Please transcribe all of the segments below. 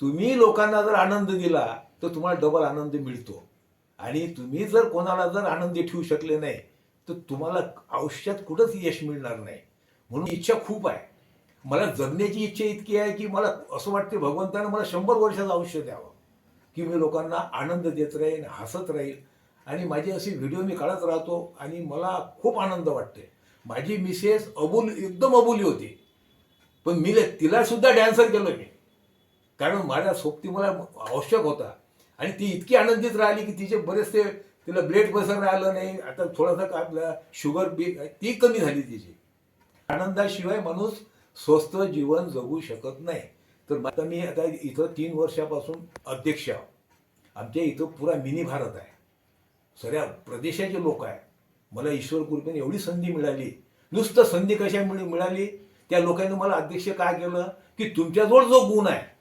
तुम्ही लोकांना जर आनंद दिला तर तुम्हाला डबल आनंद मिळतो. आणि तुम्ही जर कोणाला जर आनंदी ठेवू शकले नाही तर तुम्हाला आयुष्यात कुठंच यश मिळणार नाही. म्हणून इच्छा खूप आहे. मला जगण्याची इच्छा इतकी आहे की मला असं वाटते भगवंतानं मला शंभर वर्षाचं आयुष्य द्यावं की मी लोकांना आनंद देत राहीन हसत राहील. आणि माझे असे व्हिडिओ मी काढत राहतो आणि मला खूप आनंद वाटते. माझी मिसेस अबुल एकदम अबुली होती. पण मी तिला सुद्धा डॅन्सर केलं मी. कारण माझ्या सोबती मला आवश्यक होता. आणि ती इतकी आनंदित राहिली की तिचे बरेचसे तिला ब्लड प्रेशर राहिलं नाही. आता थोडासा का आपला शुगर बी ती कमी झाली तिची. आनंदाशिवाय माणूस स्वस्थ जीवन जगू शकत नाही. तर आता मी आता इथं तीन वर्षापासून अध्यक्ष आहो. आमच्या इथं पुरा मिनी भारत आहे. सगळ्या प्रदेशाचे लोक आहे. मला ईश्वर कृपेने एवढी संधी मिळाली. नुसतं संधी कशा मिळाली? त्या लोकांनी मला अध्यक्ष काय केलं? की तुमच्याजवळ जो गुण आहे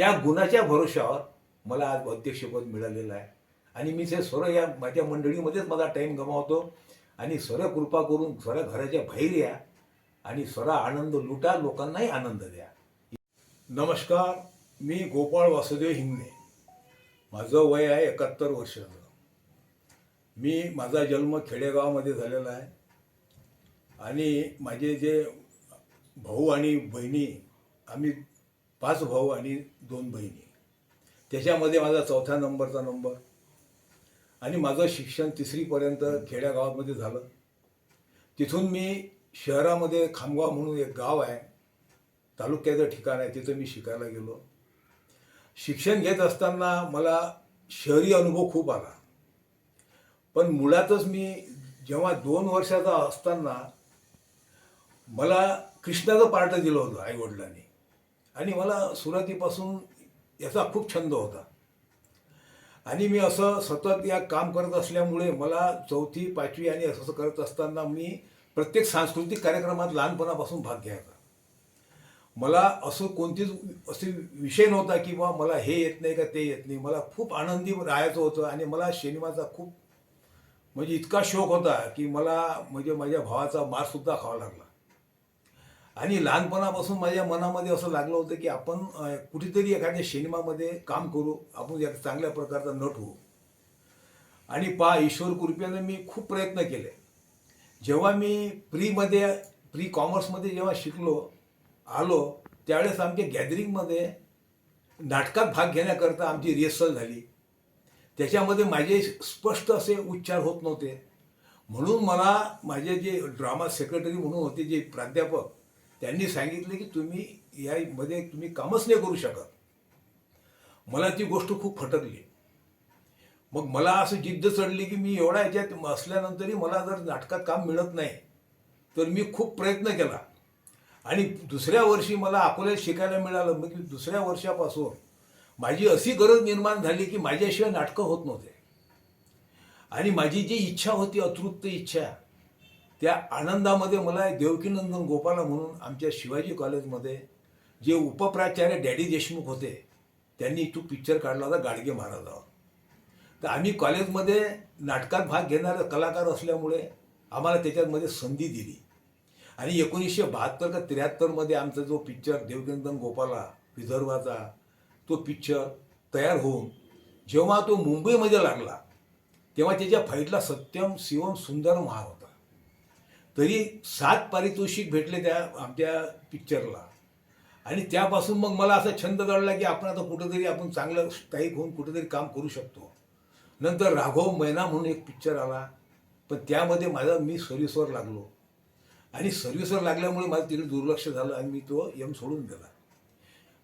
त्या गुणाच्या भरोशावर मला आज अध्यक्षपद मिळालेलं आहे. आणि मी ते स्वर या माझ्या मंडळीमध्येच माझा टाईम गमावतो. आणि स्वर कृपा करून स्वर घराच्या बाहेर या. आणि सर्व आनंद लुटा लोकांनाही आनंद द्या. नमस्कार मी गोपाळ वासुदेव हिंगणे. माझं वय आहे एकाहत्तर वर्षाचं. मी माझा जन्म खेडेगावामध्ये झालेला आहे. आणि माझे जे भाऊ आणि बहिणी आम्ही पाच भाऊ आणि दोन बहिणी. त्याच्यामध्ये माझा चौथ्या नंबरचा नंबर. आणि माझं शिक्षण तिसरीपर्यंत खेड्यागावामध्ये झालं. तिथून मी शहरामध्ये खामगाव म्हणून एक गाव आहे. तालुक्याचं ठिकाण आहे तिथं मी शिकायला गेलो. शिक्षण घेत असताना मला शहरी अनुभव खूप आला. पण मुळातच मी जेव्हा दोन वर्षाचा असताना मला कृष्णाचं पार्ट दिलं होतं आईवडिलांनी. आणि मला सुरुवातीपासून याचा खूप छंद होता. आणि मी असं सतत या काम करत असल्यामुळे मला चौथी पाचवी आणि असं असं करत असताना मी प्रत्येक सांस्कृतिक कार्यक्रमात लहानपणापासून भाग घ्यायचा. मला असं कोणतीच असे विषय नव्हता की बा मला हे येत नाही का ते येत नाही. मला खूप आनंदी राहायचं होतं आणि मला सिनेमाचा खूप म्हणजे इतका शौक होता की मला म्हणजे माझ्या भावाचा मारसुद्धा खावा लागला. आणि लहानपणापासून माझ्या मनामध्ये असं लागलं होतं की आपण कुठेतरी एखाद्या सिनेमामध्ये काम करू आपण एक चांगल्या प्रकारचा नट होऊ. आणि पा ईश्वर कृपेनं मी खूप प्रयत्न केले. जेव्हा मी प्रीमध्ये प्री कॉमर्समध्ये जेव्हा शिकलो आलो त्यावेळेस आमच्या गॅदरिंगमध्ये नाटकात भाग घेण्याकरता आमची रिहर्सल झाली. त्याच्यामध्ये माझे स्पष्ट असे उच्चार होत नव्हते. म्हणून मला माझे जे ड्रामा सेक्रेटरी म्हणून होते जे प्राध्यापक त्यांनी सांगितले की तुम्ही यामध्ये तुम्ही कामच नाही करू शकत. मला ती गोष्ट खूप फटकली. मग मला असं जिद्द चढली की मी एवढा याच्यात असल्यानंतरही मला जर नाटकात काम मिळत नाही तर मी खूप प्रयत्न केला. आणि दुसऱ्या वर्षी मला अकोल्यात शिकायला मिळालं. मग दुसऱ्या वर्षापासून माझी अशी गरज निर्माण झाली की माझ्याशिवाय नाटकं होत नव्हते. आणि माझी जी इच्छा होती अतृप्त इच्छा त्या आनंदामध्ये मला देवकीनंदन गोपाला म्हणून आमच्या शिवाजी कॉलेजमध्ये जे उपप्राचार्य डॅडी देशमुख होते त्यांनी तो पिक्चर काढला होता गाडगे महाराजावर. तर आम्ही कॉलेजमध्ये नाटकात भाग घेणारे कलाकार असल्यामुळे आम्हाला त्याच्यामध्ये संधी दिली. आणि एकोणीसशे बहात्तर का त्र्याहत्तरमध्ये आमचा जो पिक्चर देवकीनंदन गोपाला विदर्भाचा तो पिक्चर तयार होऊन जेव्हा तो मुंबईमध्ये लागला तेव्हा त्याच्या फाईटला सत्यम शिवम सुंदर हा होता. तरी सात पारितोषिक भेटले त्या आमच्या पिक्चरला आणि त्यापासून मग मला असा छंद जडला की आपण आता कुठंतरी आपण चांगलं स्थायिक होऊन कुठंतरी काम करू शकतो. नंतर राघव मैना म्हणून एक पिक्चर आला. पण त्यामध्ये माझा मी सर्व्हिसवर लागलो. आणि सर्व्हिसवर लागल्यामुळे माझं तिकडे दुर्लक्ष झालं आणि मी तो यम सोडून दिला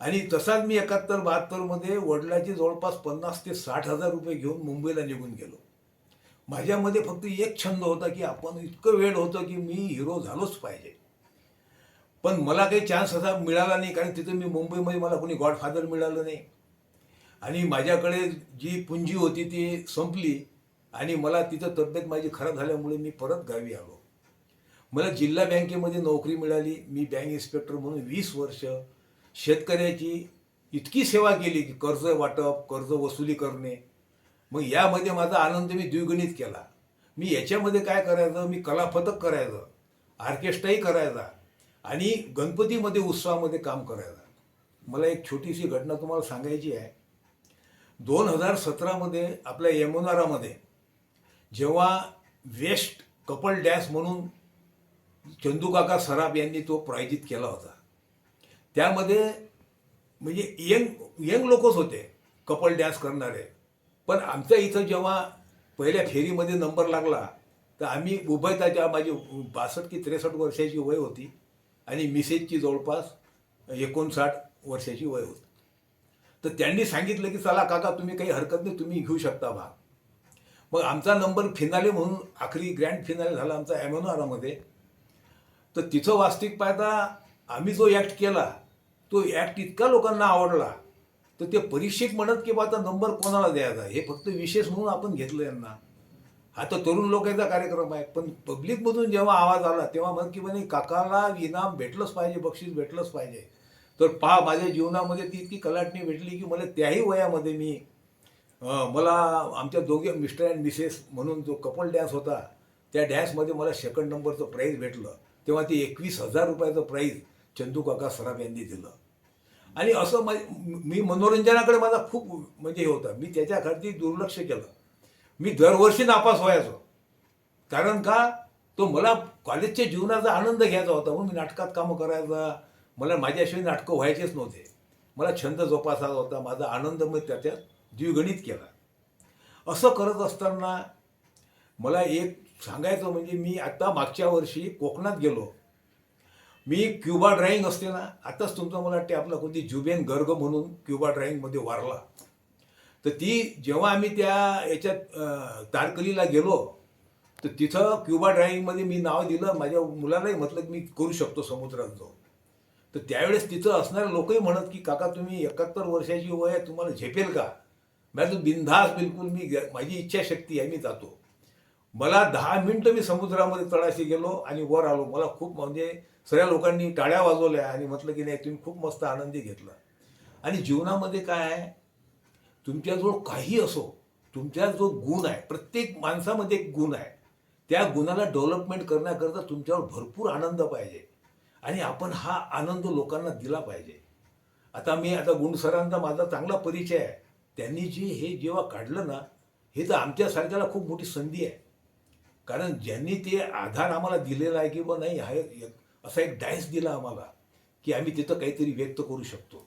आणि तसाच मी एकाहत्तर बहात्तरमध्ये वडिलाचे जवळपास पन्नास ते साठ हजार रुपये घेऊन मुंबईला निघून गेलो. माझ्यामध्ये फक्त एक छंद होता की आपण इतकं वेळ होतं की मी हिरो झालोच पाहिजे. पण मला काही चान्स असा मिळाला नाही कारण तिथं मी मुंबईमध्ये मला कोणी गॉडफादर मिळालं नाही. आणि माझ्याकडे जी पुंजी होती ती संपली आणि मला तिथं तब्येत माझी खराब झाल्यामुळे मी परत गावी आलो. मला जिल्हा बँकेमध्ये नोकरी मिळाली मी बँक इन्स्पेक्टर म्हणून वीस वर्ष शेतकऱ्याची इतकी सेवा केली की कर्ज वाटप कर्ज वसुली करणे. मग यामध्ये माझा आनंद मी द्विगुणित केला. मी याच्यामध्ये काय करायचं? मी कलापथक करायचं. ऑर्केस्ट्राही करायचा. आणि गणपतीमध्ये उत्सवामध्ये काम करायचा. मला एक छोटीशी घटना तुम्हाला सांगायची आहे. दोन हजार सतरामध्ये आपल्या यमुनारामध्ये जेव्हा वेस्ट कपल डॅश म्हणून चंदूकाका सराफ यांनी तो प्रायोजित केला होता. त्यामध्ये म्हणजे यंग यंग लोकच होते कपल डॅन्स करणारे. पण आमच्या इथं जेव्हा पहिल्या फेरीमध्ये नंबर लागला तर आम्ही उभयताच्या माझी बासष्ट की त्रेसष्ट वर्षाची वय होती आणि मिसेजची जवळपास एकोणसाठ वर्षाची वय होती. तर त्यांनी सांगितलं की चला काका तुम्ही काही हरकत नाही तुम्ही घेऊ शकता भाग मग आमचा नंबर फिनाले म्हणून आखरी ग्रँड फिनाले झाला आमचा ॲमोनारामध्ये तर तिथं वास्तविक पाहता आम्ही जो ॲक्ट केला तो ॲक्ट इतका लोकांना आवडला तर ते परीक्षेत म्हणत की बा आता नंबर कोणाला द्यायचा? हे फक्त विशेष म्हणून आपण घेतलं यांना. हा तर तरुण लोकांचा कार्यक्रम आहे. पण पब्लिकमधून जेव्हा आवाज आला तेव्हा म्हणत की म्हणे काकाला इनाम भेटलंच पाहिजे बक्षीस भेटलंच पाहिजे. तर पहा माझ्या जीवनामध्ये ती इतकी कलाटणी भेटली की मला त्याही वयामध्ये मी मला आमच्या दोघे मिस्टर अँड मिसेस म्हणून जो कपल डॅन्स होता त्या डॅन्समध्ये मला सेकंड नंबरचं प्राईज भेटलं. तेव्हा ते एकवीस हजार रुपयाचं प्राईज चंदू काका सराफ यांनी दिलं. आणि असं मी मनोरंजनाकडे माझा खूप म्हणजे हे होता. मी त्याच्याखाली दुर्लक्ष केलं. मी दरवर्षी नापास व्हायचो. कारण का? तो मला कॉलेजच्या जीवनाचा आनंद घ्यायचा होता. म्हणून मी नाटकात कामं करायचा. मला माझ्याशिवाय नाटकं व्हायचेच नव्हते. मला छंद जोपासायचा होता. माझा आनंद मी त्याच्यात द्विगणित केला. असं करत असताना मला एक सांगायचं म्हणजे मी आत्ता मागच्या वर्षी कोकणात गेलो. मी क्युबा ड्राईंग असते ना आताच तुमचं मला वाटते आपला कोणती जुबेन गर्ग म्हणून क्युबा ड्राईंगमध्ये वारला. तर ती जेव्हा आम्ही त्या याच्यात तारकलीला गेलो तर तिथं क्युबा ड्राईंगमध्ये मी नाव दिलं. माझ्या मुलालाही म्हटलं की मी करू शकतो समुद्रात जाऊन तर त्यावेळेस तिथं असणारे लोकही म्हणत की काका तुम्ही एकाहत्तर वर्षाची वय आहे तुम्हाला झेपेल का? माझं बिनधास बिलकुल मी ग- माझी इच्छाशक्ती आहे मी जातो. मला दहा मिनटं मी समुद्रामध्ये तळाशी गेलो आणि वर आलो. मला खूप म्हणजे सगळ्या लोकांनी टाळ्या वाजवल्या आणि म्हटलं की नाही तुम्ही खूप मस्त आनंदी घेतला. आणि जीवनामध्ये काय आहे? तुमच्याजवळ काही असो तुमच्या जो गुण आहे प्रत्येक माणसामध्ये एक गुण आहे. त्या गुणाला डेव्हलपमेंट करण्याकरता तुमच्यावर भरपूर आनंद पाहिजे. आणि आपण हा आनंद लोकांना दिला पाहिजे. आता मी आता गुणसरांचा माझा चांगला परिचय आहे. त्यांनी जे हे जेव्हा काढलं ना हे तर आमच्यासारख्याला खूप मोठी संधी आहे. कारण ज्यांनी ते आधार आम्हाला दिलेला आहे की बा नाही हा एक- असा एक डायस दिला आम्हाला की आम्ही तिथं काहीतरी व्यक्त करू शकतो.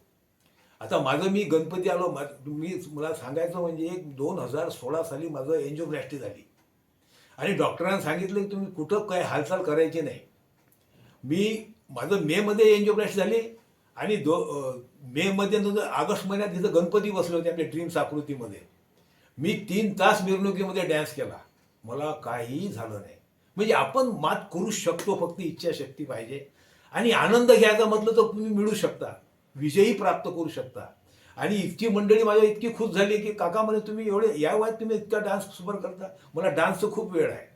आता माझं मी गणपती आलो मा- मी मला सांगायचं म्हणजे एक दोन हजार सोळा साली माझं एन्जिओप्लॅस्टी झाली. आणि डॉक्टरांना सांगितलं की तुम्ही कुठं काय हालचाल करायची नाही. मी माझं मेमध्ये एन्जिओप्लॅस्टी झाली आणि दो मेमध्ये नंतर ऑगस्ट महिन्यात तिथं गणपती बसले होते आपल्या ड्रीम्स आकृतीमध्ये. मी तीन तास मिरवणुकीमध्ये डॅन्स केला. मला काहीही झालं नाही. म्हणजे आपण मात करू शकतो फक्त इच्छाशक्ती पाहिजे. आणि आनंद घ्यायचा म्हटलं तर तुम्ही मिळू शकता. विजयी प्राप्त करू शकता. आणि इतकी मंडळी माझ्या इतकी खुश झाली की काका म्हणे तुम्ही एवढे या वयात तुम्ही इतका डान्स सुपर करता? मला डान्सचं खूप वेळ आहे.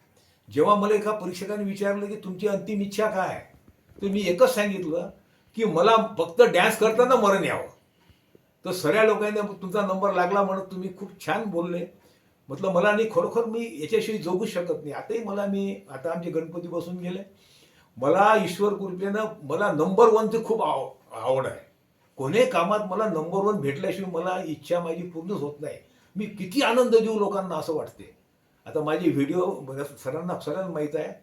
जेव्हा मला एका परीक्षकाने विचारलं की तुमची अंतिम इच्छा काय? आहे तर मी एकच सांगितलं की मला फक्त डॅन्स करताना मरण यावं. तर सगळ्या लोकांनी तुमचा नंबर लागला म्हणत तुम्ही खूप छान बोलले. म्हटलं मला आणि खरोखर मी याच्याशिवाय जगू शकत नाही. आताही मला मी आता आमचे गणपती बसून गेले. मला ईश्वर कृपेनं मला नंबर वनचे खूप आव आवड आहे. कोणी कामात मला नंबर वन भेटल्याशिवाय मला इच्छा माझी पूर्णच होत नाही. मी किती आनंद देऊ लोकांना असं वाटते आता माझे व्हिडिओ सरांना सरांना माहीत आहे.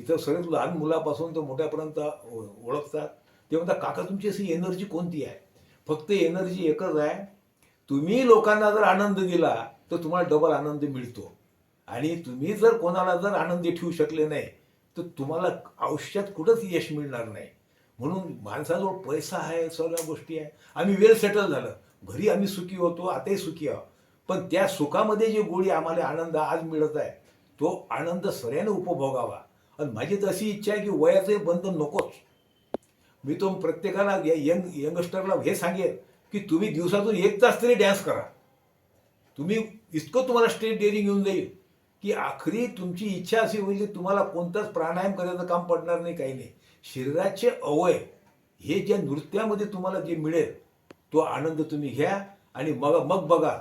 इथं सगळेच लहान मुलापासून तर मोठ्यापर्यंत ओ- ओळखतात. ते म्हणतात काका तुमची अशी एनर्जी कोणती आहे? फक्त एनर्जी एकच आहे. तुम्ही लोकांना जर आनंद दिला तर तुम्हाला डबल आनंद मिळतो. आणि तुम्ही जर कोणाला जर आनंदी ठेवू शकले नाही तर तुम्हाला आयुष्यात कुठंच यश मिळणार नाही. म्हणून माणसाजवळ पैसा आहे सगळ्या गोष्टी आहे. आम्ही वेल सेटल झालं. घरी आम्ही सुखी होतो आताही सुखी आहोत. पण त्या सुखामध्ये जी गोळी आम्हाला आनंद आज मिळत आहे तो आनंद सगळ्याने उपभोगावा. आणि माझी तर अशी इच्छा आहे की वयाचं बंधन नकोच. मी तो प्रत्येकाला यंग यंगस्टरला हे सांगेन की तुम्ही दिवसातून एक तास तरी डॅन्स करा. तुम्ही इतकं तुम्हाला स्ट्रेट डेअरिंग येऊन जाईल की आखरी तुमची इच्छा अशी होईल की तुम्हाला कोणताच प्राणायाम करायचं काम पडणार नाही काही नाही. शरीराचे अवय हे ज्या नृत्यामध्ये तुम्हाला जे मिळेल तो आनंद तुम्ही घ्या आणि मग मग बघा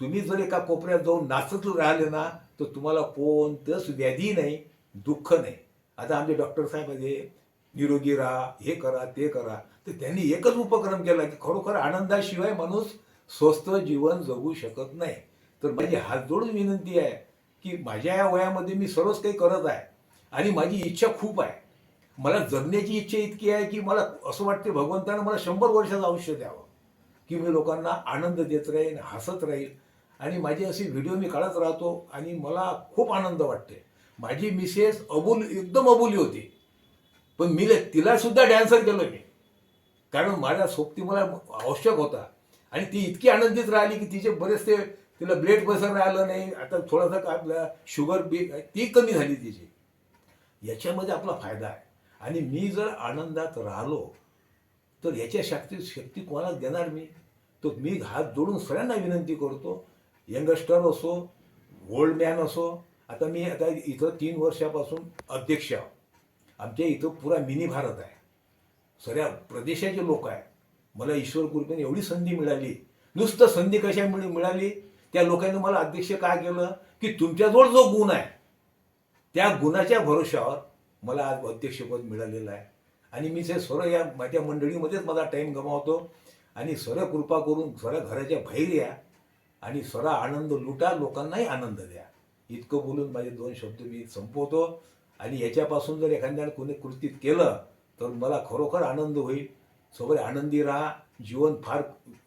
तुम्ही जर एका कोपऱ्यात जाऊन नाचत राहिले ना तर तुम्हाला कोणतंच व्याधी नाही दुःख नाही. आता आमचे डॉक्टर साहेब म्हणजे निरोगी राहा हे करा ते करा. तर त्यांनी एकच उपक्रम केला की खरोखर आनंदाशिवाय माणूस स्वस्थ जीवन जगू शकत नाही. तर माझी हात जोडून विनंती आहे की माझ्या या वयामध्ये मी सर्वच काही करत आहे आणि माझी इच्छा खूप आहे. मला जगण्याची इच्छा इतकी आहे की मला असं वाटते भगवंतानं मला शंभर वर्षाचं आयुष्य द्यावं की मी लोकांना आनंद देत राहीन हसत राहील आणि माझे असे व्हिडिओ मी काढत राहतो आणि मला खूप आनंद वाटते. माझी मिसेस अबुल एकदम अबुली होती. पण मी तिला सुद्धा डॅन्सर केलो मी. कारण माझ्या सोबती मला आवश्यक होता. आणि ती इतकी आनंदित राहिली की तिचे बरेचसे तिला ब्लड प्रेशर राहिलं नाही. आता थोडासा आपला शुगर बी ती कमी झाली तिची. याच्यामध्ये आपला फायदा आहे. आणि मी जर आनंदात राहिलो तर याच्या शक्ती शक्ती कोणाला देणार मी? तर मी हात जोडून सगळ्यांना विनंती करतो. यंगस्टर असो ओल्ड मॅन असो आता मी आता इथं तीन वर्षापासून अध्यक्ष आहो. आमच्या इथं पुरा मिनी भारत आहे. सगळ्या प्रदेशाचे लोक आहेत. मला ईश्वर कृपेने एवढी संधी मिळाली. नुसतं संधी कशा मिळाली? त्या लोकांनी मला अध्यक्ष काय केलं? की तुमच्याजवळ जो गुण आहे त्या गुणाच्या भरोशावर मला आज अध्यक्षपद मिळालेलं आहे. आणि मी ते सर्व या माझ्या मंडळीमध्येच माझा टाईम गमावतो. आणि सर कृपा करून सर घराच्या बाहेर या. आणि सर आनंद लुटा लोकांनाही आनंद द्या. इतकं बोलून माझे दोन शब्द मी संपवतो. आणि याच्यापासून जर एखाद्याने कोणी कृतीत केलं तर मला खरोखर आनंद होईल. सोबत आनंदी राहा. जीवन फार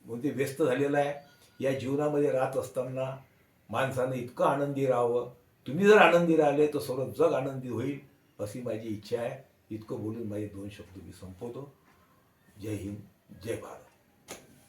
म्हणजे व्यस्त झालेलं आहे. या जीवनामध्ये राहत असताना माणसानं इतकं आनंदी राहावं. तुम्ही जर आनंदी राहिले तर सर्व जग आनंदी होईल अशी माझी इच्छा आहे. इतकं बोलून माझे दोन शब्द मी संपवतो. जय हिंद जय भारत.